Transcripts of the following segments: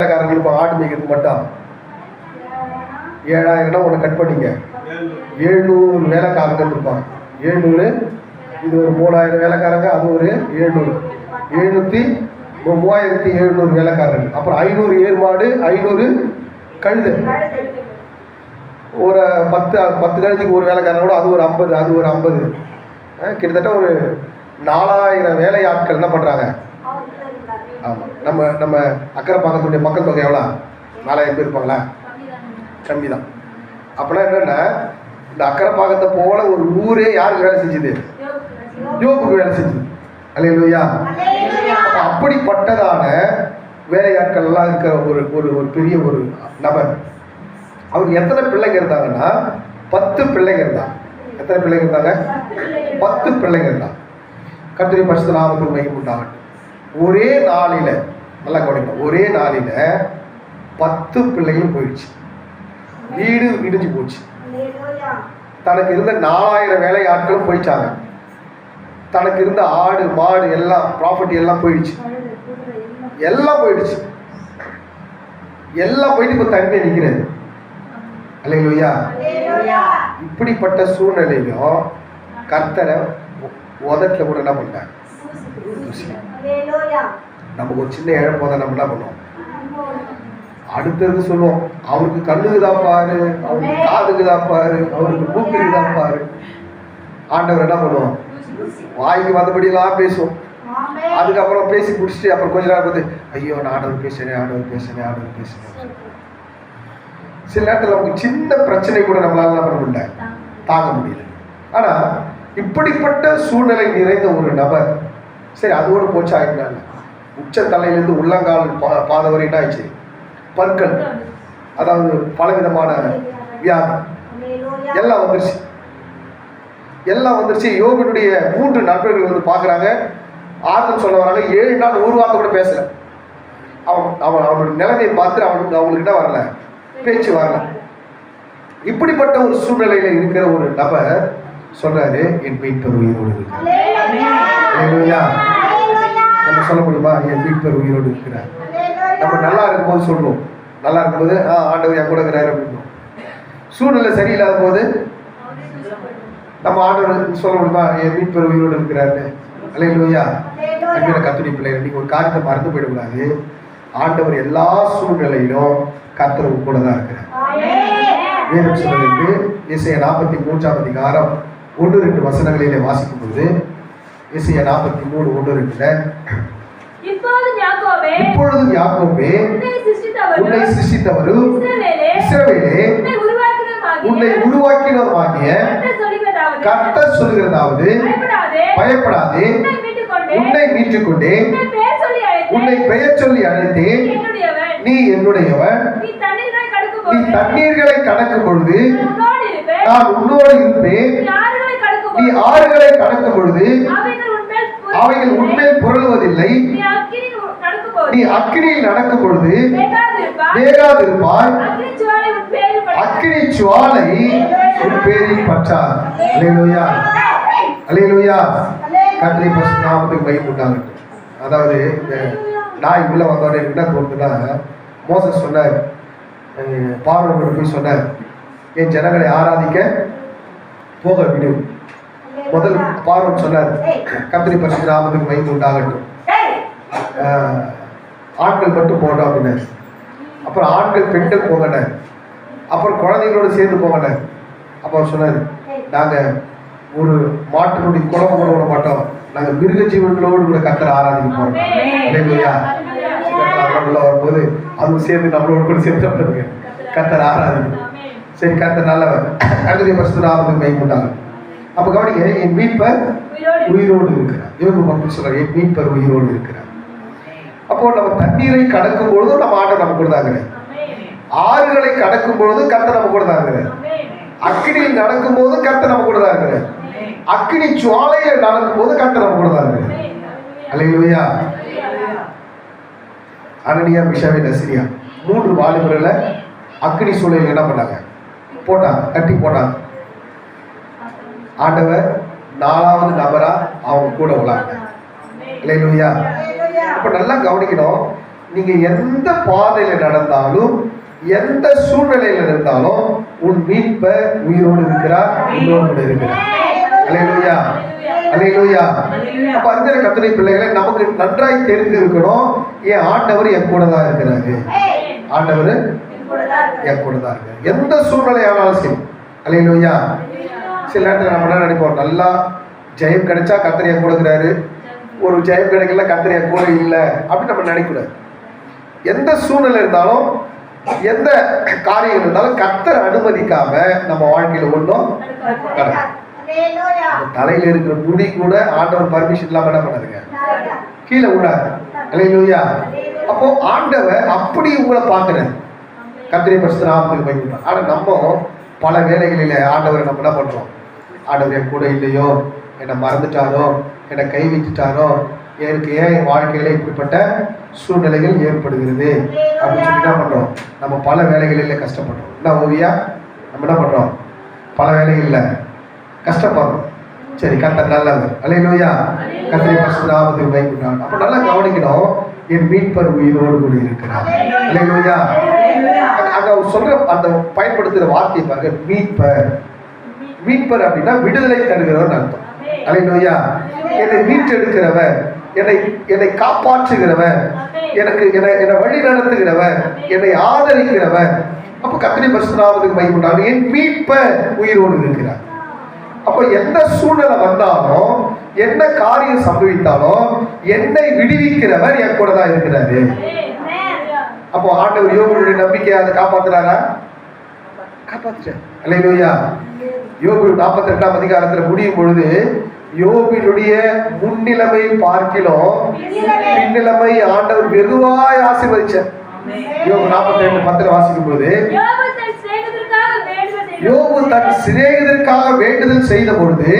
வேலைக்காரங்க இப்போ ஆடு மேய்க்கிறதுக்கு மட்டும். ஏழாயிரம்னா ஒன்று கட் பண்ணிங்க. எழுநூறு வேலைக்காரங்க இருப்பாங்க. ஏழ்நூறு இது ஒரு மூணாயிரம் வேலைக்காரங்க அது ஒரு எழுநூறு. எழுநூற்றி மூவாயிரத்தி எழுநூறு வேலைக்காரங்க அப்புறம் ஐநூறு ஏர்மாடு ஐநூறு கழுது. ஒரு பத்து பத்து கழுதுக்கு ஒரு வேலைக்காரங்க கூட அது ஒரு ஐம்பது அது ஒரு ஐம்பது. கிட்டத்தட்ட ஒரு நாலாயிரம் வேலை ஆட்கள் என்ன பண்ணுறாங்க ஆமாம் நம்ம நம்ம அக்கறை பக்கத்துடைய மக்கள் தொகை எவ்வளோ? நாலாயிரம் பேர் இருப்பாங்களா? கம்மி தான் அப்படின்னா என்னென்னா இந்த அக்கறை பாக்கத்தை போல ஒரு ஊரே யாருக்கு வேலை செஞ்சுது? யோபுக்கு வேலை செஞ்சுது. அல்லையா அப்ப அப்படிப்பட்டதான வேலையாட்கள் எல்லாம் இருக்கிற ஒரு ஒரு ஒரு பெரிய ஒரு நபர். அவர் எத்தனை பிள்ளைங்க இருந்தாங்கன்னா பத்து பிள்ளைங்க இருந்தாங்க. எத்தனை பிள்ளைங்க இருந்தாங்க? பத்து பிள்ளைங்க. இருந்தாங்க. கத்திரி பரிசு நாமத்தில் மையம் உண்டாகட்டும். ஒரே நாளில நல்லா கவனிக்கணும் ஒரே நாளில பத்து பிள்ளைகளும் போயிடுச்சு. வீடு இடிஞ்சு போச்சு. தனக்கு இருந்த நாலாயிரம் வேலை ஆட்களும் போயிட்டாங்க. தனக்கு இருந்த ஆடு மாடு எல்லாம் ப்ராப்பர்ட்டி எல்லாம் போயிடுச்சு. எல்லாம் போயிடுச்சு. எல்லாம் போயிட்டு இப்போ தனியாக நிற்கிறது அல்லையா இப்படிப்பட்ட சூழ்நிலையிலும் கர்த்தரை உதட்டில் கூட என்ன பண்ணாங்க நமக்கு ஒரு சின்ன இழப்பு தான் நம்ம என்ன பண்ணுவோம்? அடுத்தது சொல்லுவோம் அவருக்கு கண்ணுக்கு தான் பாரு அவருக்கு காதுக்கு தான் பாரு அவருக்கு மூக்குக்கு தான் பாரு. ஆண்டவர் என்ன பண்ணுவோம் வாய்க்கு வந்தபடியெல்லாம் பேசுவோம். அதுக்கப்புறம் பேசி முடிச்சுட்டு அப்புறம் கொஞ்ச நேரம் பார்த்து ஐயோ நான் ஆண்டவர் பேசுறேன் ஆண்டவர் பேசுறேன் ஆண்டவர் பேசுறேன். சில நேரத்தில் நமக்கு சின்ன பிரச்சனை கூட நம்மளால என்ன பண்ண முடியல? தாங்க முடியல. ஆனா இப்படிப்பட்ட சூழ்நிலை நிறைந்த ஒரு நபர் சரி அதோடு போச்சு ஆகிட்டாங்க உச்ச தலையிலேருந்து உள்ளங்கால் பா பாத வரைக்கும் ஆயிடுச்சு? பற்கள் அதாவது பலவிதமான வியாதி. எல்லாம் வந்துருச்சு. எல்லாம் வந்துருச்சு. யோகனுடைய மூன்று நண்பர்கள் வந்து பார்க்குறாங்க. ஆறுதல் சொல்ல வராங்க. ஏழு நாள் ஒரு வார்த்தை கூட பேசல. அவன் அவன் அவனோட நிலைமையை பார்த்து அவனுக்கு அவங்கள்கிட்ட வரல? பேச்சு வரல. இப்படிப்பட்ட ஒரு சூழ்நிலையில இருக்கிற ஒரு நபர் சொல்றாரு என் பெயின் உயிரோடு இருக்கிறார். Hallelujah. நம்ம சொல்ல முடியுமா? என் மீட்பர் உயிரோடு இருக்கிறார் நம்ம நல்லா இருக்கும்போது சொல்லுவோம். நல்லா இருக்கும்போது ஆ ஆண்டவர் என் கூட இருக்கிறாரு அப்படின்னோம் சூழ்நிலை சரியில்லாத போது நம்ம ஆண்டவர் சொல்ல முடியுமா? என் மீட்பர் உயிரோடு இருக்கிறாரு. அல்லையா அன்பின கத்துடி பிள்ளைகள் நீங்க ஒரு காரியத்தை மறந்து போயிடக்கூடாது. ஆண்டவர் எல்லா சூழ்நிலையிலும் கர்த்தர் கூட தான் இருக்கிறார். வேதம் சொல்லுறது இசைய நாற்பத்தி மூன்றாம் அதிகாரம் ஒன்று ரெண்டு வசனங்களிலே வாசிக்கும் பொழுது இசைய நாற்பத்தி மூணு ஒன்று இப்பொழுதும் யாக்கோபே உன்னை சிருஷ்டித்தவரும் இஸ்ரவேலே உன்னை உருவாக்கினவருமாகிய கர்த்தர் சொல்லுகிறதாவது பயப்படாதே உன்னை மீட்டுக் கொண்டே உன்னை பெயர் சொல்லி அழைத்தேன். நீ என்னுடையவன். நீ தண்ணீர்களை கடக்கும் பொழுது நான் உன்னோடு இருப்பேன். நீ ஆறுகளை கடக்கும் பொழுது அவைகள் உண்மையில் புரளுவதில்லை. நீ அக்கினியில் நடக்கும் பொழுது வேகாதிருப்பாய். அக்கினி சுவாலை உன் பேரில் பற்றார் அலையலுயா அலையலுயா கத்திரி பசு நாமத்துக்கு உண்டாகட்டும். அதாவது இந்த நாய் உள்ள வந்தோடனே என்ன தோணுதுன்னா மோசஸ் சொன்னார். பார்வன் போய் சொன்னார் என் ஜனங்களை ஆராதிக்க போக விடு. முதல் பார்வன் சொன்னார் கத்திரி பசு நாமத்துக்கு பயம் உண்டாகட்டும் ஆண்கள் மட்டும் போகணும் அப்படின்னாரு. அப்புறம் ஆண்கள் பெண்கள் போகணும் அப்புறம் குழந்தைகளோடு சேர்ந்து போகணும் அப்போ சொன்னார் நாங்கள் ஒரு மாட்டினுடைய குழம்பு கூட விட மாட்டோம். நாங்கள் மிருக ஜீவன்களோடு கூட கத்தரை ஆராதிக்க போகிறோம் இல்லையா வரும்போது அது சேர்ந்து நம்மளோட கூட சேர்ந்து கத்தரை ஆராதிக்கும். சரி கத்தர் நல்லவர். கருதிய பரிசு நாமத்துக்கு மைமுண்டாங்க அப்போ கவனிங்க என் மீட்பர் உயிரோடு இருக்கிறார். யோக மக்கள் சொல்றார் என் மீட்பர் உயிரோடு இருக்கிறார். அப்போ நம்ம தண்ணீரை கடக்கும் பொழுதும் நம்ம ஆண்டவர் நம்ம கூட தான். ஆறுகளை கடக்கும் பொழுது கர்த்தர் நம்ம கூட தான் இருக்கிறார். அக்கினியில் நடக்கும் போது கர்த்தர் நம்ம கூட தான் இருக்கிறார். அக்கினி சுவாலையில் நடக்கும் போது கர்த்தர் நம்ம கூட தான் இருக்கிறார். அல்லையா அனனியா மிஷாவே நசிரியா. மூன்று வாலிபர்களை அக்கினி சூழலில் என்ன பண்ணாங்க? போட்டாங்க கட்டி போட்டாங்க. ஆண்டவர் நாலாவது நபரா அவங்க கூட விளாங்க இல்லையா அப்ப நல்லா கவனிக்கணும். நீங்க எந்த பாதையில நடந்தாலும் எந்த சூழ்நிலையில இருந்தாலும் உன் மீட்ப உயிரோடு இருக்கிறார் உயிரோடு கூட இருக்கிறார். அலையிலுயா அலையிலுயா அப்ப அந்த கத்தனை பிள்ளைகளை நமக்கு நன்றாய் தெரிந்து இருக்கணும் என் ஆண்டவர் என் கூட தான் இருக்கிறாரு. ஆண்டவர் என் கூட தான் இருக்கிறார். எந்த சூழ்நிலையானாலும் சரி. அலையிலுயா சில நேரத்தில் நம்ம என்ன நினைப்போம்? நல்லா ஜெயம் கிடைச்சா கத்தர் கொடுக்குறாரு ஒரு ஜெயம் கிடைக்கல கத்தர் கூட இல்லை அப்படின்னு நம்ம நினைக்கூடாது எந்த சூழ்நிலை இருந்தாலும் எந்த காரியம் இருந்தாலும் கத்தர் அனுமதிக்காம நம்ம வாழ்க்கையில ஒன்றும் அந்த தலையில இருக்கிற முடி கூட ஆண்டவர் பர்மிஷன் இல்லாம என்ன பண்ணாதுங்க கீழே விடாது அலையிலூயா அப்போ ஆண்டவர் அப்படி உங்களை பார்க்கிறார் கத்திரி பரிசு நாமத்துக்கு போய் ஆனா நம்ம பல வேலைகளில ஆண்டவரை நம்ம என்ன பண்றோம்? ஆண்டவர் என் கூட இல்லையோ? என்னை மறந்துட்டாரோ? என்னை கைவிட்டுட்டாரோ? எனக்கு ஏன் என் வாழ்க்கையில் இப்படிப்பட்ட சூழ்நிலைகள் ஏற்படுகிறது? அப்படின்னு சொல்லி என்ன பண்ணுறோம் நம்ம பல வேலைகளில் கஷ்டப்படுறோம். என்ன ஓவியா? நம்ம என்ன பண்ணுறோம் பல வேலைகளில் கஷ்டப்படுறோம். சரி கத்தர் நல்லவர். அலையிலோயா கத்திரி பசுதாமத்துக்கு பயன்படுறான் அப்போ நல்லா கவனிக்கணும். என் மீட்பர் உயிரோடு கூட இருக்கிறார். அலையிலோயா அங்கே அவர் சொல்கிற அந்த பயன்படுத்துகிற வார்த்தையை பாருங்க. மீட்பர். மீட்பர் அப்படின்னா விடுதலை தருகிறவர் அர்த்தம். அலையிலோயா. என்னை மீட்டெடுக்கிறவர் என்னை என்னை காப்பாற்றுகிறவர் எனக்கு என்னை என்னை வழி நடத்துகிறவர் என்னை ஆதரிக்கிறவர். அப்ப கத்திரி பசுநாமத்துக்கு பயன்படுறாங்க என் மீட்பர் உயிரோடு இருக்கிறார். அப்ப எந்த சூழ்நிலை வந்தாலும் என்ன காரியம் சம்பவித்தாலும் என்னை விடுவிக்கிறவர் என் கூட தான் இருக்கிறாரு. அப்போ ஆண்டவர் யோகுடைய நம்பிக்கையை அதை காப்பாத்துறாரா? அல்லையா யோபு நாற்பத்தி ரெண்டாம் அதிகாரத்துல முடியும் பொழுது யோபினுடைய முன்னிலைமை பார்க்கிலும் பின்னிலைமை ஆண்டவர் வெகுவாய் ஆசீர்வதிச்சார். யோபு நாற்பத்தி ரெண்டு பத்துல வாசிக்கும் போது யோபு தன் சிநேகிதருக்காக வேண்டுதல் செய்த பொழுது.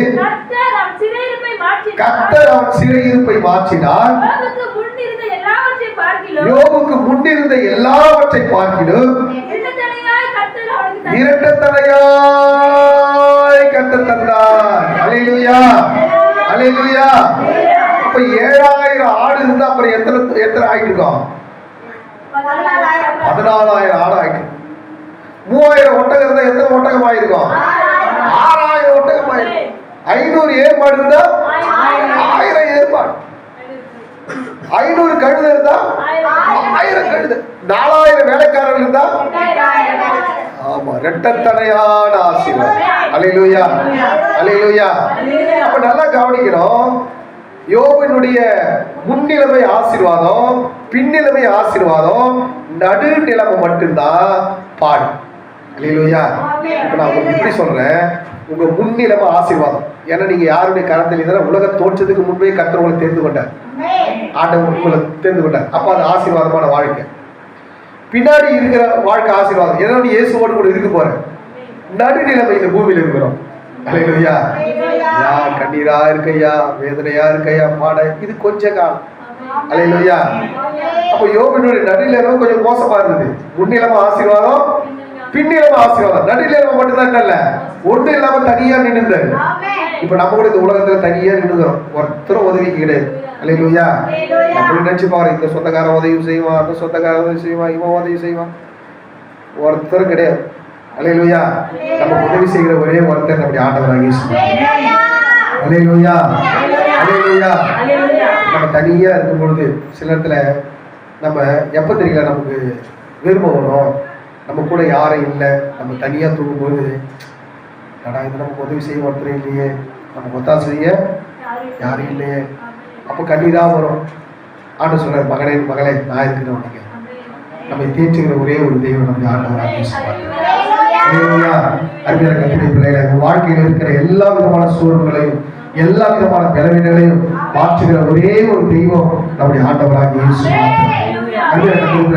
கத்தர் அவன் சிறையிருப்பை மாற்றினார். யோபுக்கு முன்னிருந்த எல்லாவற்றை பார்க்கிலும் இரட்டத்தனையாய் கர்த்தர் அவனுக்கு தந்தார். அலையிலுயா அப்ப ஏழாயிரம் ஆடு இருந்தா அப்புறம் எத்தனை எத்தனை ஆயிட்டு இருக்கோம் பதினாலாயிரம் ஆடு ஆயிட்டு. மூவாயிரம் ஒட்டகம் இருந்தா எத்தனை ஒட்டகம் ஆயிருக்கும் ஆறாயிரம் ஒட்டகம் ஆயிருக்கும் ஐநூறு ஏற்பாடு இருந்தா? ஆயிரம் ஏற்பாடு. ஐநூறு கழுதை இருந்தா? ஆயிரம். கழுதை. நாலாயிரம் வேலைக்காரர்கள் இருந்தா? ஆமா ரெட்டத்தனையான ஆசீர்வாதம். அலையிலுயா அலையிலுயா அப்ப நல்லா கவனிக்கணும். யோபினுடைய முன்னிலைமை ஆசீர்வாதம் பின்னிலைமை ஆசீர்வாதம் நடுநிலைமை மட்டும்தான் பாடு. அலையிலுயா இப்ப நான் உங்களுக்கு இப்படி சொல்றேன். உங்க முன்னிலைமை ஆசீர்வாதம். ஏன்னா நீங்க யாருடைய கரத்தில் இருந்தாலும் உலக தோற்றத்துக்கு முன்பே கர்த்தர் உங்களை தேர்ந்து கொண்டார். ஆண்டவர் உங்களை தேர்ந்து கொண்டார். அப்ப அது ஆசீர்வாதமான வாழ்க்கை. பின்னாடி இருக்கிற வாழ்க்கை ஆசீர்வாதம். ஏன்னா நீ இயேசுவோடு கூட இருக்க போற நடுநிலைமை இந்த பூமியில இருக்கிறோம். அலையிலுயா யா கண்ணீரா இருக்கையா வேதனையா இருக்கையா பாட இது கொஞ்ச காலம். அலையிலுயா அப்போ யோபினுடைய நடுநிலைமை கொஞ்சம் மோசமா இருந்தது. முன்னிலைமை ஆசீர்வாதம் பின்னிலைமை ஆசீர்வாதம். நடுநிலைமை மட்டும்தான் இல்ல ஒண்ணு இல்லாம தனியா நின்றுந்தாரு இப்ப நம்ம கூட இந்த உலகத்துல தனியா நின்றுக்கிறோம் ஒருத்தரும் உதவிக்கு கிடையாது. அலையிலுயா அப்படி நினைச்சு பாரு இந்த சொந்தக்காரன் உதவி செய்வான் அந்த சொந்தக்காரன் உதவி செய்வான் இவன் உதவி செய்வான். ஒருத்தரும் கிடையாது. அலையிலுயா நம்ம உதவி செய்கிற ஒரே ஒருத்தர் நம்முடைய ஆண்டவராக அலையிலுயா அலையிலுயா நம்ம தனியா இருக்கும் பொழுது சில இடத்துல நம்ம எப்ப தெரியல நமக்கு விருப்பம் வரும்? நம்ம கூட யாரும் இல்லை. நம்ம தனியா தூங்கும்போது கடா இது நமக்கு உதவி செய்ய ஒருத்தர் இல்லையே. நம்ம ஒத்தாசை செய்ய யாரும் இல்லையே. அப்போ கண்ணீரா வரும். ஆண்டு சொல்றாரு மகனே மகளே நான் இருக்கிறேன் உனக்கு. நம்மை தேற்றுகிற ஒரே ஒரு தெய்வம் நம்முடைய ஆண்டவராக. அருமையான கத்திரை பிள்ளைகளை வாழ்க்கையில் இருக்கிற எல்லா விதமான சூழ்நிலையும் எல்லா விதமான பலவீனங்களையும் மாற்றுகிற ஒரே ஒரு தெய்வம் நம்முடைய ஆண்டவராக இயேசு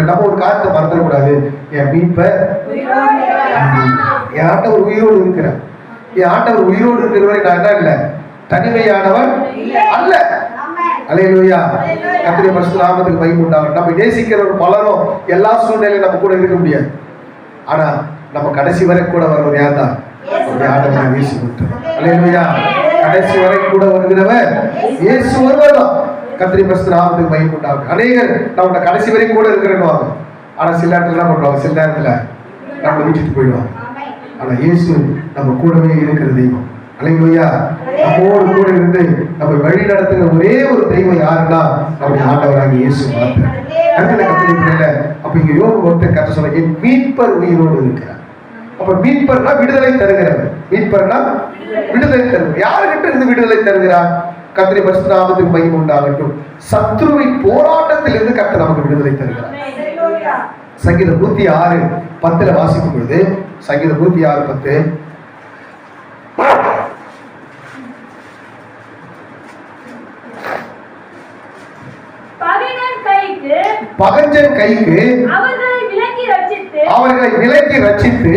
நம்ம ஒரு காரியத்தை மறந்துடக்கூடாது. என் மீட்பர் என் ஆண்டவர் உயிரோடு இருக்கிறார். என் ஆண்டவர் உயிரோடு இருக்கிறவரை நான் என்ன இல்லை? தனிமையானவன் அல்ல. அலையலூயா. கத்திரிய பரிசுநாமத்துக்கு மகிமை உண்டாகும் நம்ம நேசிக்கிறவர் பலரும் எல்லா சூழ்நிலையும் நம்ம கூட இருக்க முடியாது. ஆனா நம்ம கடைசி வரை கூட வரவர் யார் தான் நம்முடைய ஆண்டவரை இயேசு அலையலூயா. கடைசி வரை கூட வருகிறவர் இயேசு ஒருவர் தான் கத்திரி பரிசுநாமத்துக்கு நாமத்துக்கு உண்டாகும் அநேகர் நான் கடைசி வரைக்கும் கூட இருக்கிறேன்னு ஆனா சில நேரத்துல என்ன பண்ணுவாங்க? சில நேரத்துல நம்மளை விட்டுட்டு போயிடுவாங்க. ஆனா இயேசு நம்ம கூடவே இருக்கிற தெய்வம். அலையா நம்மோடு கூட இருந்து நம்ம வழி நடத்துகிற ஒரே ஒரு தெய்வம் யாருன்னா நம்முடைய ஆண்டவராக இயேசு மாத்திரம். கருத்துல அப்ப இங்க யோக ஒருத்தர் கத்த சொல்ல என் மீட்பர் உயிரோடு இருக்கிறார். அப்ப மீட்பர்னா விடுதலை தருகிறவர். மீட்பர்னா விடுதலை தருகிறார் யாருக்கிட்ட இருந்து விடுதலை தருகிறார்? கத்திரி பரிசுநாமத்துக்கு மையம் உண்டாகட்டும். சத்ருவின் போராட்டத்தில் இருந்து கத்த நமக்கு விடுதலை தருகிறார். சங்கீதம் நூத்தி ஆறு பத்துல வாசிக்கும் பொழுது சங்கீதம் நூத்தி ஆறு பத்து பகைஞன் கைக்கு பகஞ்சன் கைக்கு அவர்களை விலக்கி ரட்சித்து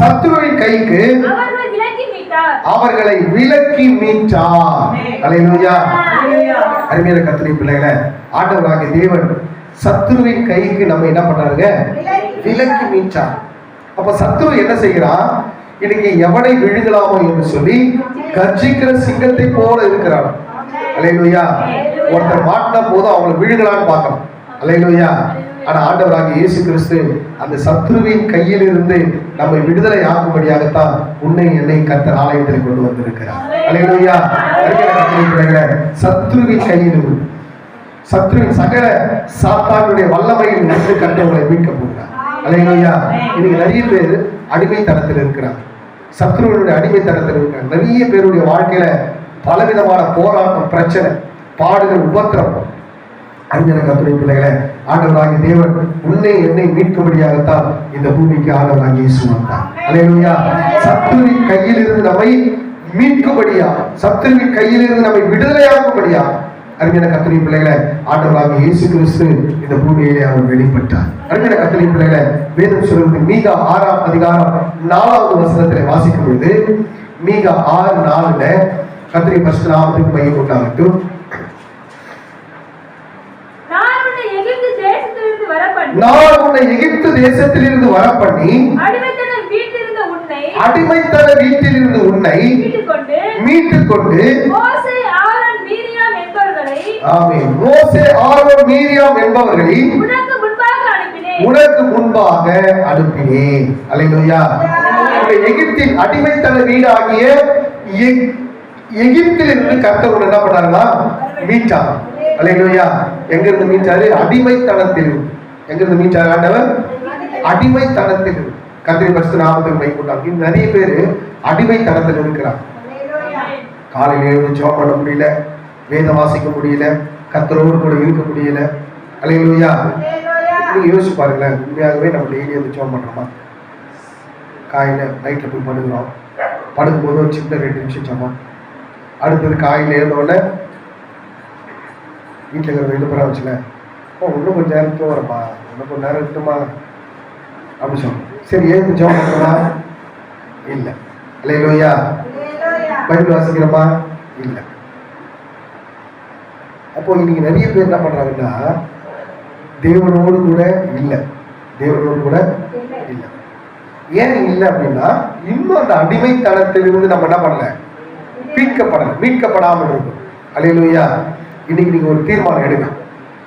சத்ருவின் கைக்கு அவர்களை விலக்கி மீட்டார். அருமையான கத்திரி பிள்ளைகளை ஆண்டவராகிய தேவன் சத்ருவின் கைக்கு நம்ம என்ன பண்றாருங்க? விலக்கி மீட்டார். அப்ப சத்ரு என்ன செய்கிறான் இன்னைக்கு எவனை விழுங்கலாமோ என்று சொல்லி கர்ஜிக்கிற சிங்கத்தை போல இருக்கிறான். அலையிலுயா ஒருத்தர் மாட்டினா போதும் அவங்களை விழுங்கலான்னு பார்க்கணும். அலையிலோயா. ஆனா ஆண்டவராக இயேசு கிறிஸ்து அந்த சத்ருவின் கையில் இருந்து நம்மை விடுதலை ஆக்கும்படியாகத்தான் உன்னை என்னை கத்தர் ஆலயத்தில் கொண்டு வந்திருக்கிறார். அலையிலோயா. சத்ருவின் கையில் இருந்து சத்ருவின் சகல சாத்தானுடைய வல்லமையில் இருந்து கண்டவங்களை மீட்க போகிறார். அலையிலோயா. இன்னைக்கு நிறைய பேர் அடிமைத்தனத்தில் இருக்கிறார் சத்ருவனுடைய அடிமைத்தனத்தில் இருக்கிறார் நிறைய பேருடைய வாழ்க்கையில பலவிதமான போராட்டம் பிரச்சனை பாடுகள் உபத்திரம் அஞ்சன கத்துரை பிள்ளைகளை ஆண்டவராகிய தேவன் உன்னை என்னை மீட்கும்படியாகத்தான் இந்த பூமிக்கு ஆண்டவராகி இயேசு வந்தார். அலையா சத்ருவின் கையில் இருந்து நம்மை மீட்கும்படியா? சத்ருவின் கையில் இருந்து நம்மை விடுதலையாகும்படியா அருமையான கத்திரி பிள்ளைகளை ஆண்டவராக இயேசு கிறிஸ்து இந்த பூமியிலே அவர் வெளிப்பட்டார். அருமையான கத்திரி பிள்ளைகளை வேதம் சொல்வது மீக ஆறாம் அதிகாரம் நாலாவது வசனத்தில் வாசிக்கும் பொழுது மீக ஆறு நாலுல கத்திரி பஸ்ட் நாமத்துக்கு மையம் உண்டாகட்டும் நான் உன்னை எகிப்து தேசத்திலிருந்து வரப்பண்ணி நான் உன்னை எகிப்து தேசத்திலிருந்து அடிமைத்தனம் வீட்டிருந்த உன்னை அடிமைத்தன வீட்டிலிருந்து உன்னை மீட்டுக் கொண்டு ஆமென். மோசே ஆரோன் மீரியாம் என்பவர்களை உனக்கு முன்பாக அனுப்பினேன். இந்த எகிப்தின் அடிமைத்தன வீடாகிய எக்- எகிப்தில் இருந்து கர்த்தர் என்ன பண்ணாருன்னா மீட்டார். அல்லேலூயா எங்க இருந்து மீட்டாரு? அடிமைத்தனத்தில் இருந்து. எங்கிருந்து மீட்டார் ஆண்டவர்? அடிமைத்தனத்தில் கத்திரி கர்த்தரி பரிசு நாமத்துக்கு மை இன்னும் நிறைய பேர் அடிமைத்தனத்தில் இருக்கிறாங்க. காலையில் எழுந்து ஜோம் பண்ண முடியல. வேதம் வாசிக்க முடியல. கர்த்தரோடு கூட இருக்க முடியல. அல்லேலூயா நீங்க யோசிச்சு பாருங்களேன். உண்மையாகவே நம்ம டெய்லி வந்து ஜோம் பண்ணுறோமா காயில் நைட்டில் போய் படுக்கிறோம். படுக்கும்போது ஒரு சின்ன ரெண்டு நிமிஷம் ஜெபம். அடுத்தது காயில் எழுந்த உடனே வீட்டில் இருக்கிற எழுப்புறா வச்சுக்கேன் ஓ இன்னும் கொஞ்சம் நேரம் தூங்குறப்பா இன்னும் கொஞ்சம் நேரம் இருக்குமா அப்படி சொல்லணும் சரி எழுந்து ஜெபம் பண்ணுறோமா இல்லை. இல்லையா பைபிள் வாசிக்கிறோமா இல்லை. அப்போ இன்னைக்கு நிறைய பேர் என்ன பண்றாங்கன்னா தேவனோடு கூட இல்லை. தேவனோடு கூட இல்லை. ஏன் இல்லை அப்படின்னா இன்னும் அந்த அடிமைத்தனத்திலிருந்து நம்ம என்ன பண்ணல? மீட்கப்படல. மீட்கப்படாமல் இருக்கும் அலையிலுயா இன்னைக்கு நீங்க ஒரு தீர்மானம் எடுங்க.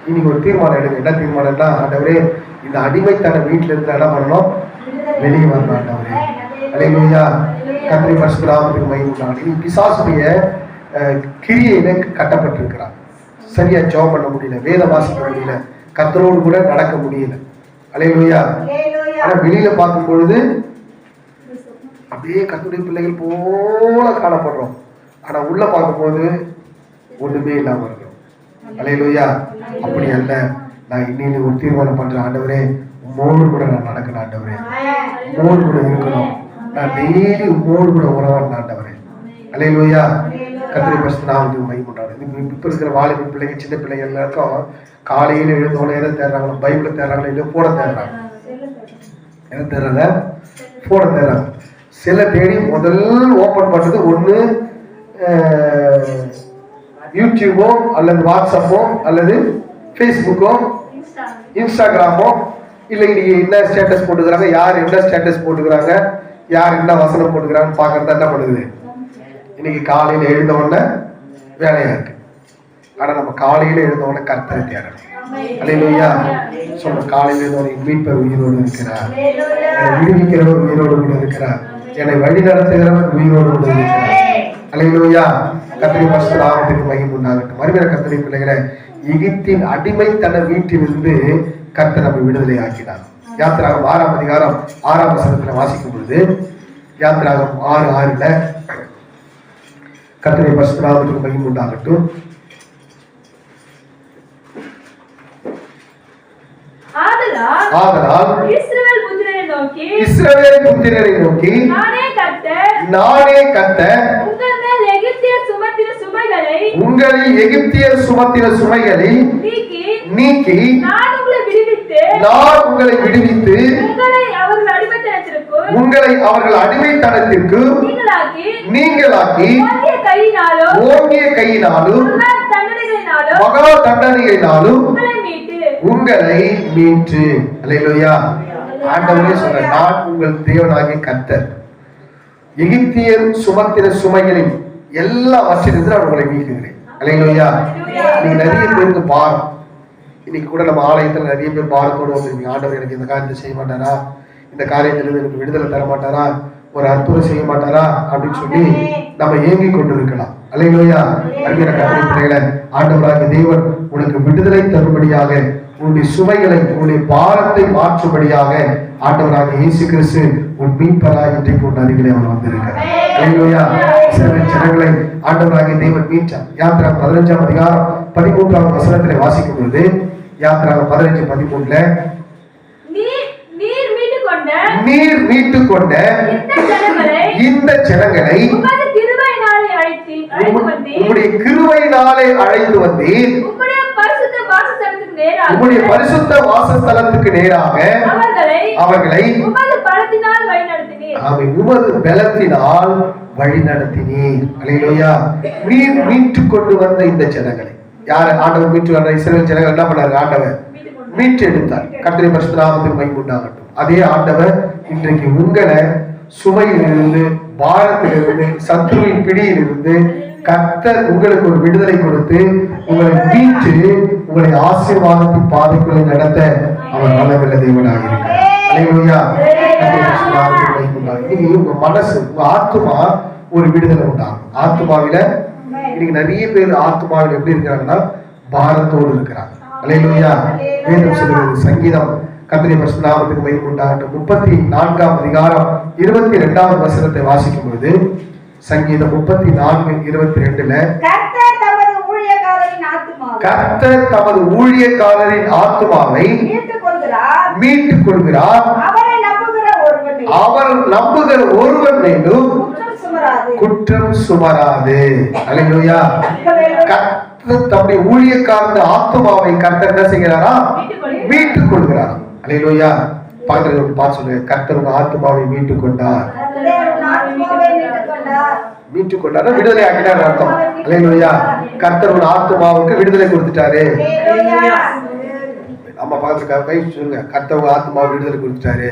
இன்னைக்கு ஒரு தீர்மானம் எடுங்க. என்ன தீர்மானம்னா ஆண்டவரே இந்த அடிமைத்தன வீட்டுல இருந்து என்ன பண்ணணும்? வெளியே வரணும் ஆண்டவரே. அலையா கத்திரி பரசுராமத்துக்கு மை நீ பிசாசுடைய கிரியையில கட்டப்பட்டிருக்கிறான் சரியா ஜோ பண்ண முடியல வேத வாசிக்க முடியல கத்தரோடு கூட நடக்க முடியல. அலையிலுயா. ஆனா வெளியில பார்க்கும் பொழுது அப்படியே கத்துடைய பிள்ளைகள் போல காணப்படுறோம். ஆனா உள்ள பார்க்கும்போது ஒண்ணுமே இல்லாம அலையிலுயா. அப்படி அல்ல. நான் இன்னைக்கு ஒரு தீர்மானம் பண்ற ஆண்டவரே. உம்மோடு கூட நான் நடக்கணும் ஆண்டவரே. உம்மோடு கூட இருக்கணும். நான் டெய்லி உம்மோடு கூட உறவாடணும் ஆண்டவரே. அலையிலுயா. கத்திரி பரிசு நான் வந்து மை கொண்டாடு இப்ப இருக்கிற வாலிப பிள்ளைங்க சின்ன பிள்ளைங்க எல்லாருக்கும் காலையில எழுந்த உடனே எதை தேடுறாங்களோ பைபிளை தேடுறாங்களோ இல்லை போட தேடுறாங்க. என்ன தேடுறாங்க போட தேடுறாங்க. சில தேடி முதல் ஓப்பன் பண்றது ஒன்று யூடியூபோ அல்லது வாட்ஸ்அப்போ அல்லது ஃபேஸ்புக்கோ இன்ஸ்டாகிராமோ. இல்லை இன்னைக்கு என்ன ஸ்டேட்டஸ் போட்டுக்கிறாங்க யார் என்ன ஸ்டேட்டஸ் போட்டுக்கிறாங்க யார் என்ன வசனம் போட்டுக்கிறாங்கன்னு பார்க்கறது என்ன பண்ணுது? இன்னைக்கு காலையில் எழுந்த உடனே வேலையா இருக்கு. ஆனா நம்ம காலையில எழுந்தவன கர்த்தரை தேடணும். அல்லையா சொல்ற காலையில எழுந்தவனை மீட்பர் உயிரோடு இருக்கிறார். என்னை விடுவிக்கிறவர் உயிரோடு கூட இருக்கிறார். என்னை வழி நடத்துகிறவர் உயிரோடு கூட இருக்கிறார். அல்லையா கத்திரி பஸ்து நாமத்துக்கு மகிம் உண்டாகட்டும். மறுமையில கத்திரி பிள்ளைகளை எகிப்தின் அடிமைத்தன வீட்டிலிருந்து கர்த்தர் நம்மை விடுதலை ஆக்கினார். யாத்திராகம் ஆறாம் அதிகாரம் ஆறாம் வசனத்துல வாசிக்கும் பொழுது யாத்திராகம் ஆறு ஆறுல கத்திரை பஸ்து நாமத்துக்கு மகிம் உண்டாகட்டும். ஆதலால் இஸ்ரவேல் புத்திரரை நோக்கி இஸ்ரவேல் புத்திரரை நோக்கி நானே கர்த்தர் நானே கத்த உங்கள் சுமைகளை உங்களில் எகிப்தியர் சுமத்தின சுமைகளை நீக்கி நீக்கி நான் உங்களை விடுவித்து நான் உங்களை விடுவித்து உங்களை அவர்கள் அடிமைத்தனத்திற்குள் உங்களை அவர்கள் அடிமைத்தனத்திற்கு நீங்களாக்கி நீங்களாக்கி ஓங்கிய கையினாலும் ஓங்கிய கையினாலும் மகா தண்டனையினாலும் உங்களை மீட்டு உங்களை அல்லேலூயா ஆண்டவரே சொல்ற நான் உங்கள் தேவனாகிய கர்த்தர். எகிப்தியர் சுமத்தின சுமைகளில் எல்லா வசதியிலிருந்து நான் உங்களை மீட்கிறேன் அல்லேலூயா நீங்க நிறைய பேருக்கு பாரம். இன்னைக்கு கூட நம்ம ஆலயத்துல நிறைய பேர் பாரத்தோடு வந்திருக்கீங்க ஆண்டவர் எனக்கு இந்த காரியத்தை செய்ய மாட்டாரா? இந்த காரியத்திலிருந்து எனக்கு விடுதலை தர மாட்டாரா? ஒரு அற்புதம் செய்ய மாட்டாரா? அப்படின்னு சொல்லி நம்ம ஏங்கி கொண்டு இருக்கலாம் அல்லையா அருமையான கத்திரை பிள்ளைகளை ஆண்டவராக தேவன் உனக்கு விடுதலை தரும்படியாக உன்னுடைய சுமைகளை உன்னுடைய பாரத்தை மாற்றும்படியாக ஆண்டவராக இயேசு கிறிஸ்து உன் மீட்பராக இன்றைக்கு உன் அருகிலே அவர் வந்திருக்கிறார். ஜனங்களை ஆண்டவராகிய தேவன் மீட்டார் யாத்திரா பதினஞ்சாம் அதிகாரம் பதிமூன்றாம் வசனத்திலே வாசிக்கும் பொழுது யாத்திரா பதினஞ்சு பதிமூணுல நீர் மீட்டு கொண்ட இந்த ஜனங்களை உமது கிருபையினாலே அழைத்தி வந்தீர். வந்தீர். உம்முடைய பரிசுத்த வாசஸ்தலத்துக்கு நேராக அவர்களை உமது பலத்தினால் வழி நடத்தினீர் அலையிலோயா. நீர் மீட்டு கொண்டு வந்த இந்த ஜனங்களை. யார்? ஆண்டவர் மீட்டு வந்த இஸ்ரேல் ஜனங்கள் என்ன பண்ணாரு? ஆண்டவர் மீட்டு எடுத்தார் கத்திரை பரிசுத்தராமத்துக்கு மைமுண்டாகட்டும் அதே ஆண்டவர் இன்றைக்கு உங்களை சுமையிலிருந்து பாரத்திலிருந்து சத்துருவின் பிடியிலிருந்து கர்த்தர் உங்களுக்கு ஒரு விடுதலை கொடுத்து உங்களை மீட்டு உங்களை ஆசீர்வாதத்தின் பாதைக்குள்ளே நடத்த அவர் வல்லவல்ல தேவனாக இருக்கிறார். இன்னைக்கு உங்க மனசு உங்க ஆத்துமா ஒரு விடுதலை உண்டாகும். ஆத்துமாவில இன்னைக்கு நிறைய பேர் ஆத்துமாவில் எப்படி இருக்கிறாங்கன்னா பாரத்தோடு இருக்கிறாங்க. அல்லேலூயா. வேதம் சொல்லுகிறது சங்கீதம் கத்திரி பரிசு நாமத்துக்கு மகிமை உண்டாகட்டும் முப்பத்தி நான்காம் அதிகாரம் இருபத்தி ரெண்டாவது வசனத்தை வாசிக்கும் பொழுது சங்கீதம் முப்பத்தி நான்கு இருபத்தி ரெண்டுல கர்த்தர் தமது ஊழியக்காரரின் ஆத்துமாவை கொள்கிறார் மீட்டுக் கொள்கிறார். அவரை நம்புகிற ஒருவனை அவர் நம்புகிற ஒருவன் மேலும் குற்றம் சுமராது. அல்லேலூயா கர்த்தர் தம்முடைய ஊழியக்காரன் ஆத்துமாவை கர்த்தர் என்ன செய்கிறாரா? மீட்டுக் கொள்கிறார். அல்லேலூயா பக்கத்துல ஒரு பார்த்து சொல்லுங்க. கர்த்தர் உங்க ஆத்துமாவை மீட்டுக் கொண்டார். மீட்டுக் கொண்டார். விடுதலை ஆக்கினார் அர்த்தம். அல்லேலூயா கர்த்தர் உன் ஆத்துமாவுக்கு விடுதலை கொடுத்துட்டாரு. நம்ம பக்கத்துல கை சொல்லுங்க. கர்த்தர் உங்க ஆத்துமாவை விடுதலை கொடுத்துட்டாரு.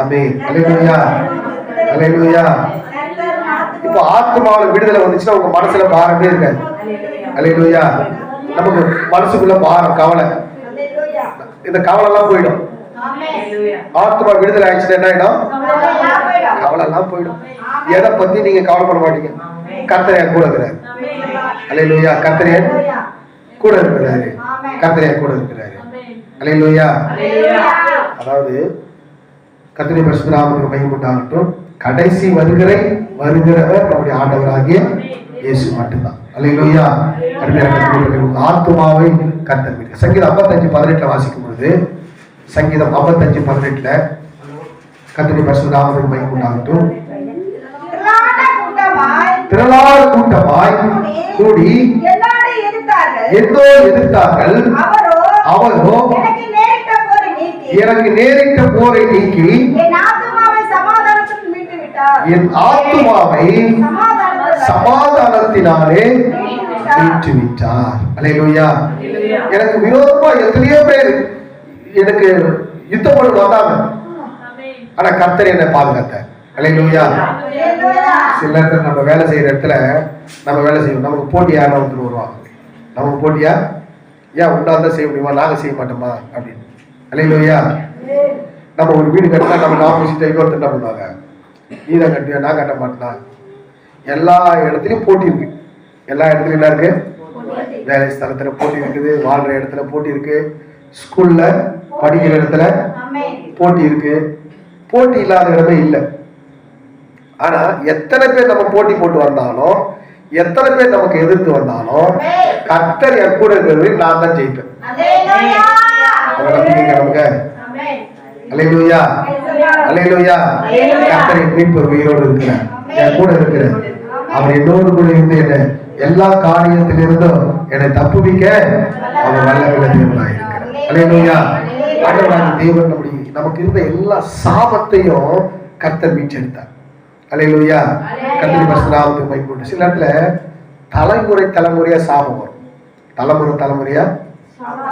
ஆமே உன் ஆத்துமாவை இப்போ ஆத்மாவில் விடுதலை வந்துச்சுன்னா உங்க மனசுல பாரமே இருக்காது அல்லேலூயா நமக்கு மனசுக்குள்ள பாரம் கவலை. இந்த கவலை எல்லாம் போயிடும். ஆத்மா விடுதலை ஆயிடுச்சுன்னா என்ன ஆயிடும். கவலை எல்லாம் போயிடும். எதை பத்தி நீங்க கவலைப்பட மாட்டீங்க? கர்த்தர் என் கூட இருக்கிறார். என் ஹalleluya. கூட இருக்கிறாரு. கர்த்தர் என் கூட இருக்கிறாரு. அல்லேலூயா ஹalleluya. அதாவது கத்திரி பரிசுராமனுக்கு மையமுண்டாகட்டும் கடைசி வருகிற வருகிறவர் நம்முடைய ஆண்டவராகிய இயேசு மட்டும்தான். ஆத்துமாவை கர்த்தர் மீட்க சங்கீதம் ஐம்பத்தஞ்சு பதினெட்டுல வாசிக்கும் பொழுது சங்கீதம் ஐம்பத்தஞ்சு பதினெட்டுல கத்திரி பரிசுராமனுக்கு கூட்டமாய் திரளான கூட்டமாய் கூடி என்னோடு எதிர்த்தார்கள். அவரோ அவரோ எனக்கு நேரிட்ட போரை நீக்கி. என் சமாதானத்துக்கு சமாதானத்தினாலே மீட்டு விட்டார் அல்லேலூயா எனக்கு விரோதமா எத்தனையோ பேர் எனக்கு யுத்தம் பண்ண வந்தாங்க. ஆனா கர்த்தர் என்னை பாதுகாத்தார். அல்லையா அல்லேலூயா. சில நேரத்தில் நம்ம வேலை செய்யற இடத்துல நம்ம வேலை செய்வோம். நமக்கு போட்டி யாரும் ஒருத்தர் வருவாங்க. அவங்க போட்டியா? ஏன் உண்டால் தான் செய்ய முடியுமா? நாங்கள் செய்ய மாட்டோமா? அப்படின்னு. அல்லையா நம்ம ஒரு வீடு கட்டினா நம்ம ஆப்போசிட்டாக இன்னொருத்தர் என்ன பண்ணுவாங்க? நீ தான் கட்டுவியா? நான் கட்ட மாட்டேனா? எல்லா இடத்துலையும் போட்டி இருக்கு. எல்லா இடத்துலையும் என்ன இருக்கு? வேலை ஸ்தலத்துல போட்டி இருக்குது வாழ்ற இடத்துல போட்டி இருக்கு ஸ்கூல்ல படிக்கிற இடத்துல போட்டி இருக்கு. போட்டி இல்லாத இடமே இல்லை. ஆனா எத்தனை பேர் நம்ம போட்டி போட்டு வந்தாலும் எத்தனை பேர் நமக்கு எதிர்த்து வந்தாலும் கர்த்தர் என் கூட இருக்கிறது நான் தான் ஜெயிப்பேன். நமக்கு. அலையிலுயா அலையிலுயா. கர்த்தரின் மீட்பர் உயிரோடு இருக்கிறார். என் கூட இருக்கிறார். அவர் என்னோடு கூட இருந்து என்ன எல்லா காரியத்திலிருந்தும் என்னை தப்புவிக்க அவர் வல்லவில்லை தேவனாய் இருக்கிறார். அலையிலுயா ஆண்டவராக தேவன் நம்முடைய நமக்கு இருந்த எல்லா சாபத்தையும் கர்த்தர் மீட்டெடுத்தார். அலையிலுயா? கர்த்தரி பரிசுநாமத்துக்கு மைப்போட்டு சில இடத்துல தலைமுறை தலைமுறையா சாபம் வரும். தலைமுறை தலைமுறையா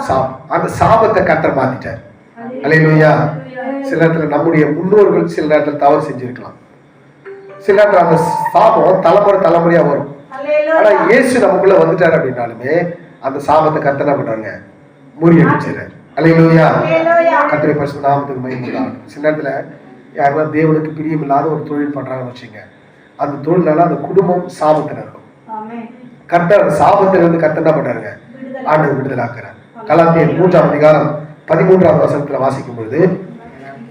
சாபம். அந்த சாபத்தை கர்த்தர் மாத்திட்டார். அலையிலுயா. சில நேரத்துல நம்முடைய முன்னோர்கள் சில நேரத்துல தவறு செஞ்சிருக்கலாம். சில நேரத்துல அந்த சாபம் தலைமுறை தலைமுறையா வரும். ஆனா அல்லேலூயா. இயேசு நமக்குள்ள வந்துட்டார் அப்படின்னாலுமே அந்த சாபத்தை கர்த்தர் என்ன பண்றாங்க முறியடிச்சிடறாரு. அலையிலுயா. அல்லேலூயா. கர்த்தரை பரிசு நாமத்துக்கு மகிமைதான் சில நேரத்துல யாருன்னா தேவனுக்கு பிரியமில்லாத ஒரு தொழில் பண்றாங்கன்னு வச்சுங்க அந்த தொழிலால அந்த குடும்பம் சாபத்துல இருக்கும். கர்த்தர் சாபத்துல இருந்து கர்த்தர் என்ன பண்றாருங்க? ஆண்டு விடுதலாக்குறார். கலாத்தியர் மூன்றாம் அதிகாரம் பதிமூன்றாவது வசனத்துல வாசிக்கும் பொழுது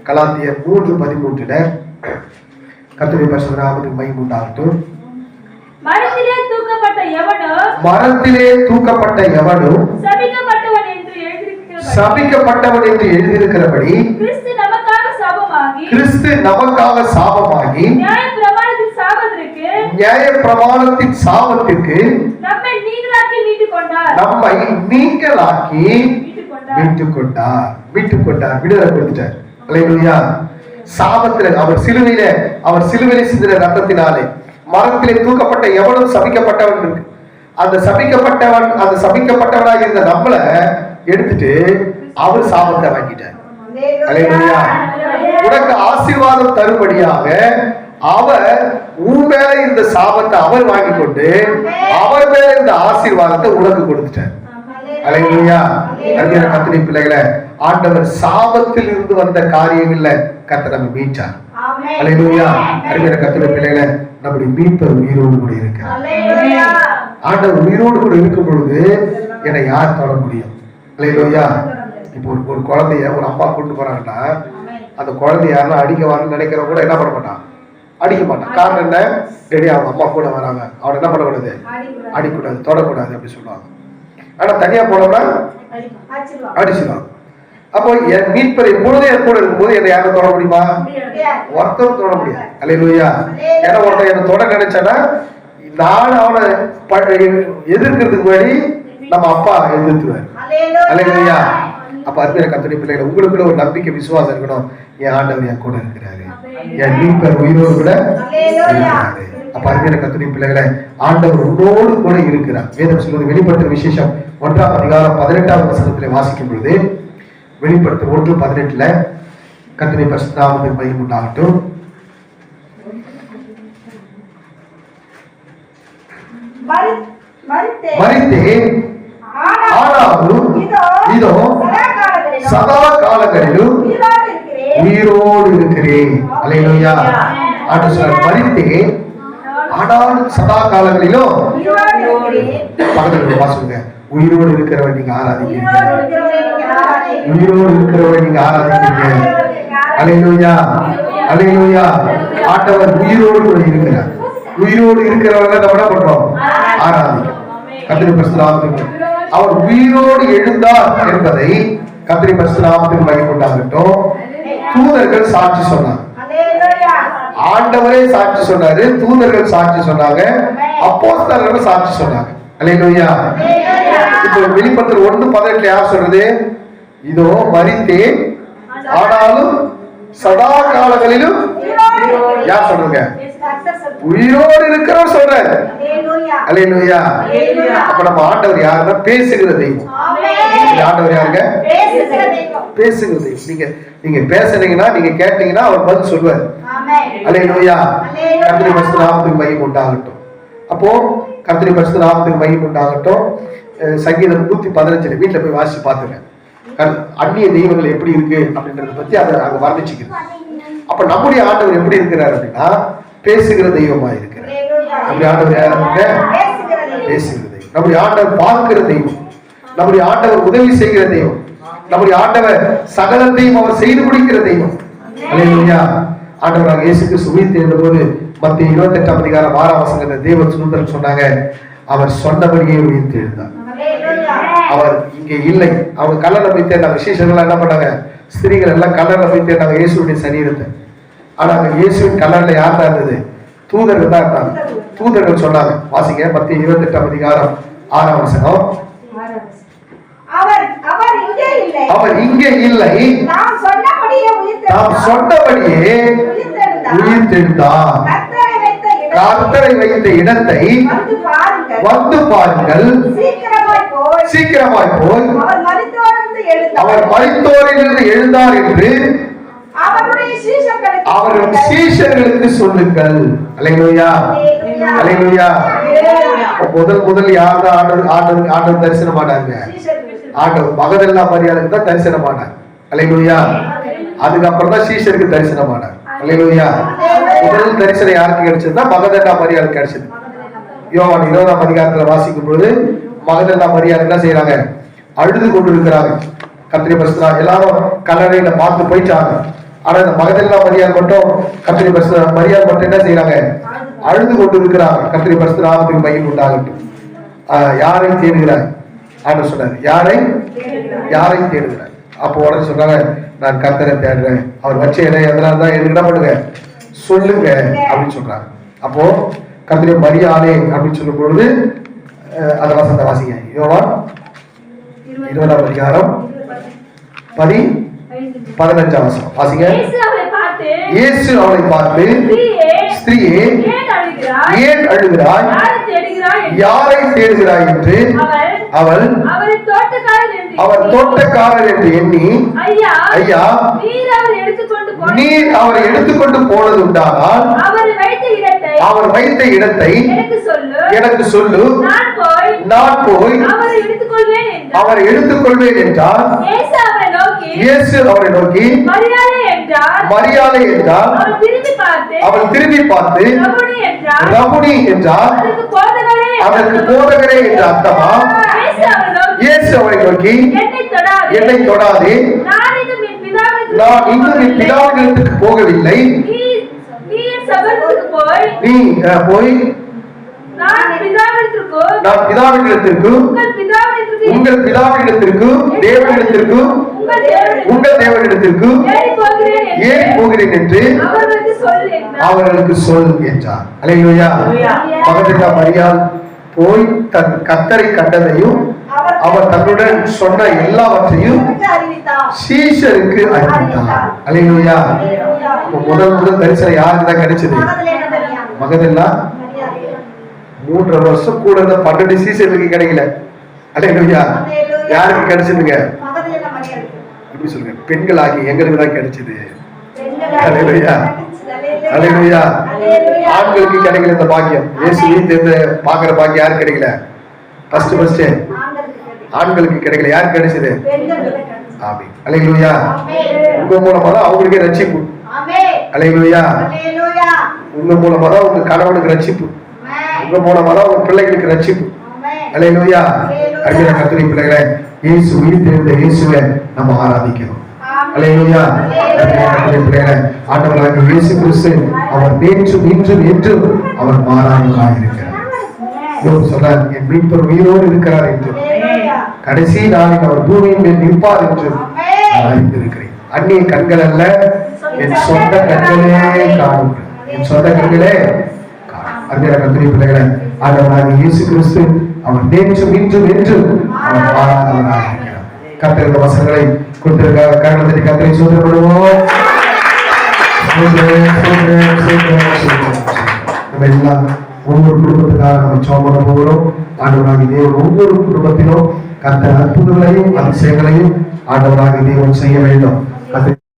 கலாத்தியர் மூன்று பதிமூன்றுல கர்த்தரை பரிசு நாமத்துக்கு மகிமை உண்டாகட்டும். மரத்திலே தூக்கப்பட்ட எவனோ மரத்திலே தூக்கப்பட்ட எவனும் எழுதியிருக்கிறபடி சபிக்கப்பட்டவன் என்று எழுதியிருக்கிறபடி கிறிஸ்து நமக்காக சாபமாகி நியாய பிரமாணத்தின் சாபத்திற்கு நம்மை நீங்களாக்கி மீட்டுக் கொண்டார் மீட்டுக் கொண்டார் விடுதலை கொடுத்துட்டார். அல்லேலூயா சாபத்துல அவர் சிலுவையில அவர் சிலுவையில சிந்தின ரத்தத்தினாலே மரத்திலே தூக்கப்பட்ட எவனும் சபிக்கப்பட்டவன் இருக்கு. அந்த சபிக்கப்பட்டவன் அந்த சபிக்கப்பட்டவனாக இருந்த நம்மள எடுத்துட்டு அவர் சாபத்தை வாங்கிட்டார். உனக்கு ஆசீர்வாதம் தரும்படியாக அவர் உன் மேல இந்த சாபத்தை அவர் வாங்கி கொண்டு அவர் மேல இந்த ஆசீர்வாதத்தை உனக்கு கொடுத்துட்டார். அலையா கத்திரி பிள்ளைகளை ஆண்டவர் சாபத்தில் இருந்து வந்த காரியங்கள்ல கத்த நம்ம மீட்டார். அலையா அருமையான கத்திரி பிள்ளைகளை நம்முடைய மீட்பர் உயிரோடு கூட இருக்கிறார். ஆண்டவர் உயிரோடு கூட இருக்கும் பொழுது என்னை யார் தொட முடியும்? அலையா இப்போ ஒரு ஒரு குழந்தைய ஒரு அப்பா கொண்டு போறாங்கன்னா அந்த குழந்தைய யாருன்னா அடிக்க வரணும்னு நினைக்கிறவங்க கூட என்ன பண்ண மாட்டான்? அடிக்க மாட்டான். காரணம் என்ன? டெடி அவங்க அம்மா கூட வராங்க. அவனை என்ன பண்ணக்கூடாது. அடிக்கூடாது தொடக்கூடாது அப்படி சொல்லுவாங்க. ஆனா தனியா போனோம்னா. அடிச்சிடுவாங்க அப்போ என் மீட்பர் எப்பொழுதும் என் கூட இருக்கும்போது என்னை யாரும் தொட முடியுமா. ஒருத்தரும் தொட முடியாது. அல்லையா ஏன்னா ஒருத்தன் என்னை தொட நினைச்சானா நான் அவனை எதிர்க்கிறதுக்கு முன்னாடி நம்ம அப்பா எதிர்த்துவார் அல்லேலூயா. அப்ப அருமையான கத்துரை பிள்ளைகளை உங்களுக்குள்ள ஒரு நம்பிக்கை விசுவாசம் இருக்கணும். என் ஆண்டவர் என் கூட இருக்கிறாரு. என் மீட்பர் உயிரோடு கூட இருக்கிறாரு. அப்ப அருமையான கத்துரை பிள்ளைகளை ஆண்டவர் உன்னோடு கூட இருக்கிறார். வேதம் சொல்வது வெளிப்படுத்துற விசேஷம் ஒன்றாம் அதிகாரம் பதினெட்டாம் வசனத்திலே வாசிக்கும் பொழுது வெளிப்படுத்தும் ஒன்று பதினெட்டுல கத்துரை பரிசுத்தாமத்தின் மையம் உண்டாகட்டும். மறித்தேன். ஆனாலும் இதோ சதா காலங்களிலும் உயிரோடு இருக்கிறேன். அலையிலோயா. ஆண்டு சொல்றார் மறித்தேன் ஆனாலும் சதா காலங்களிலும். பக்கத்துல வாசுங்க உயிரோடு இருக்கிறவன் நீங்க ஆராதிக்கிறீங்க உயிரோடு இருக்கிறவன் நீங்க ஆராதிக்கிறீங்க அலையிலோயா. அலையிலோயா. ஆண்டவர் உயிரோடு கூட இருக்கிறார். உயிரோடு இருக்கிறவங்க நம்ம என்ன பண்றோம் ஆராதிக்கிறோம் கத்திரி பரிசுநாமத்துக்கு அவர் உயிரோடு எழுந்தார் என்பதை கத்திரி பரிசுநாமத்துக்கு மகிழ்ந்தாகட்டும் தூதர்கள் சாட்சி சொன்னார். ஆண்டவரே சாட்சி சொன்னாரு தூதர்கள் சாட்சி சொன்னாங்க அப்போஸ்தலர்கள் சாட்சி சொன்னாங்க அல்லேலூயா இப்போ வெளிப்படுத்தல் ஒண்ணு பதினெட்டுல யார் சொல்றது இதோ மறித்தேன் ஆனாலும் சதா காலங்களிலும். யார் சொல்றீங்க. உயிரோடு இருக்கிறவர் சொல்றாரு. அல்லேலூயா. அப்ப நம்ம ஆண்டவர் யாருன்னா பேசுகிற தெய்வம். ஆண்டவர் யாருங்க? பேசுகிற தெய்வம். நீங்க நீங்க பேசுனீங்கன்னா நீங்க கேட்டீங்கன்னா அவர் பதில் சொல்லுவார். அல்லேலூயா. கர்த்தரி பரிசுத்த நாமத்துக்கு மையம் உண்டாகட்டும். அப்போ கர்த்தரி பரிசுத்த நாமத்துக்கு மையம் உண்டாகட்டும். சங்கீதம் நூத்தி பதினஞ்சுல வீட்டுல போய் வாசிச்சு பாத்துங்க அந்நிய தெய்வங்கள் எப்படி இருக்கு அப்படின்றத பத்தி அதை அங்க வர்ணிச்சுக்கிறது அப்ப நம்முடைய ஆண்டவர் எப்படி இருக்கிறார் அப்படின்னா பேசுகிற தெய்வமா இருக்கிறார் அல்லேலூயா. ஆண்டவர் பேசுகிற தெய்வம். நம்முடைய ஆண்டவர் பார்க்கிற தெய்வம். நம்முடைய ஆண்டவர் உதவி செய்கிற தெய்வம். நம்முடைய ஆண்டவர் சகலத்தையும் அவர் செய்து முடிக்கிற தெய்வம். அல்லேலூயா ஆண்டவராக இயேசுக்கு கிறிஸ்து உயிர்த்தெழுந்த போது மத்திய இருபத்தி எட்டாம் அதிகாரம் ஆறாம் வசனத்தை தேவ சுதந்திரம் சொன்னாங்க. அவர் சொன்னபடியே உயிர்த்து இருந்தார் அவர் இங்கே இல்லை. அவங்க கல்லறை போய் தேர்ந்தாங்க. விசேஷங்கள்லாம் என்ன பண்ணாங்க? ஸ்திரீகள் எல்லாம் கல்லறை போய் தேர்ந்தாங்க. இயேசுடைய சரீரத்தை ஆனா அங்க இயேசுவின் கல்லறையில யார் தான் இருந்தது? தூதர்கள் தான் இருந்தாங்க. தூதர்கள் சொன்னாங்க வாசிங்க மத்திய இருபத்தி எட்டாம் அதிகாரம் ஆறாம் வசனம். அவர் இங்கே இல்லை. நாம் சொன்னபடியே உயிர்த்தெழுந்தார். கர்த்தரை வைத்த இடத்தை வந்து பாருங்கள். சீக்கிரமாய் போய் அவர் மரித்தோரிலிருந்து எழுந்தார். என்று அவர்கள் சீஷர்களுக்கு சொல்லுங்கள். அலையிலுயா. அல்லேலூயா. முதல் முதல் யார் ஆண்டவர் ஆண்டவர் ஆண்டவர் தரிசனம் ஆனாங்க. ஆண்டவர் மகதெல்லா மரியாதைக்கு தான் தரிசனம் ஆனார் அலையிலுயா. அதுக்கப்புறம் தான் சீஷருக்கு தரிசனம் ஆனார் அலையிலுயா. முதல் தரிசனம் யாருக்கு கிடைச்சதுன்னா மகதெல்லா மரியாதை கிடைச்சது. யோவான் இருபதாம் அதிகாரத்துல வாசிக்கும் பொழுது மகதெல்லா மரியாதை என்ன செய்யறாங்க? அழுது கொண்டு இருக்கிறாங்க கத்திரி பரிசுரா எல்லாரும் கல்லறையில பார்த்து போயிட்டாங்க. ஆனா இந்த மகதெல்லா மரியாதை மட்டும் கத்திரி பஸ் மரியாதை மட்டும் என்ன செய்யறாங்க அழுது கொண்டு இருக்கிறாங்க கத்திரி பரிசுராமத்துக்கு மையம் உண்டாகட்டும். யாரையும் யாரை தேடுகிறாய் ஆண்டு சொன்னார். யாரை? யாரை தேடுகிறாய் அப்போ உடனே சொன்னாங்க நான் கத்தரை தேடுறேன். அவர் வச்ச இடம் எதனால தான் என்ன பண்ணுங்க சொல்லுங்க. அப்படின்னு சொல்றாங்க. அப்போ கத்திரி மரியாதை அப்படின்னு சொல்லும் பொழுது அந்த வசந்த வாசிங்க. யோவான் இருபதாம் அதிகாரம் பதி பதினஞ்சாம் வசனம். வாசிங்க. இயேசு அவளை பார்த்து ஸ்திரீயே, ஏன் அழுகிறாய்? யாரை தேடுகிறாய் என்று? அவள் அவரை தோட்டக்காரர் என்று அவர் எண்ணி, ஐயா நீர் அவரை எடுத்துக்கொண்டு போனது உண்டானால் அவரை வைத்த இடத்தை எனக்கு சொல்லு. நான் போய் அவரை எடுத்துக்கொள்வேன் என்றார். அவரை எடுத்துக்கொள்வேன் என்றார். இயேசு அவரை நோக்கி மரியாதை என்றார். அவள் திரும்பி பார்த்து ரபுனி என்றார். அதற்கு போதகரே என்ற அர்த்தமா? இயேசு அவரை நோக்கி என்னை தொடாதே. நான் இன்னும் என் பிதாவினிடத்துக்கு போகவில்லை. நீ போய் நான் பிதாவினிடத்திற்கும் உங்கள் பிதாவினிடத்திற்கும் தேவனிடத்திற்கும் உங்கள் என்று ஏன் போகிறேன் என்று அவர்களுக்கு சொல் என்றார். அலையிலுயா பகத்தில்லா மரியாள். போய் தன் கத்தரை கண்டதையும் அவர் தன்னுடன் சொன்ன எல்லாவற்றையும். சீஷருக்கு அறிவித்தார். அலையிலுயா. முதல் முதல் தரிசனம் யாருக்கு தான் கிடைச்சது. மகதெல்லா. மூன்றரை வருஷம் கூட இருந்த பன்னெண்டு சீசனுக்கு கிடைக்கல. அலையிலுயா யாருக்கு கிடைச்சதுங்க? இப்படி சொல்லுங்க? பெண்கள் ஆகி எங்களுக்கு தான் கிடைச்சது. அலையிலுயா அல்லேலூயா. ஆண்களுக்கு கிடைக்கல இந்த பாக்கியம். இயேசு வீட்டு பாக்குற பாக்கியம் யாருக்கு கிடைக்கல? ஃபர்ஸ்ட் ஃபர்ஸ்ட் ஆண்களுக்கு கிடைக்கல. யாருக்கு கிடைச்சது. ஆமி ஆமென். உங்க மூலமா தான் அவங்களுக்கே ரட்சிப்பு. அல்லேலூயா. உங்க மூலமா தான் உங்க கணவனுக்கு ரட்சிப்பு. உங்க மூலமா தான் உங்க பிள்ளைகளுக்கு ரட்சிப்பு. அலையிலுயா அருமையான கத்திரி பிள்ளைகளே இயேசு உயிர் தெரிந்த இயேசுவை நம்ம ஆராதிக்கிறோம் பிள்ளைகளே ஆண்டவராகிய இயேசு கிறிஸ்து அவர் நேற்று இன்று என்று அவர் மாறாதவராக இருக்கிறார். சொன்னார் என் மீட்பர் உயிரோடு இருக்கிறார் என்று அல்லேலூயா. கடைசி நாளில் அவர் பூமியின் மேல் நிற்பார் என்று அறிந்திருக்கிறேன். அந்நிய கண்கள் அல்ல என் சொந்த கண்களே காணும். என் சொந்த கண்களே. அருமையான கத்திரி பிள்ளைகளே ஆண்டவராகிய இயேசு கிறிஸ்து அவர் நேற்றும் இன்றும் என்றும் அவர் மாறாதவராக இருக்கிறார் கத்திருந்த கத்திரை சோதனைப்படுவோம் அல்லேலூயா ஒவ்வொரு குடும்பத்துக்காக நம்ம ஜெபம் போகிறோம். ஆண்டவராக தேவன் ஒவ்வொரு குடும்பத்திலும் கத்த அற்புதங்களையும் அதிசயங்களையும் ஆண்டவராக தேவன் செய்ய வேண்டும்.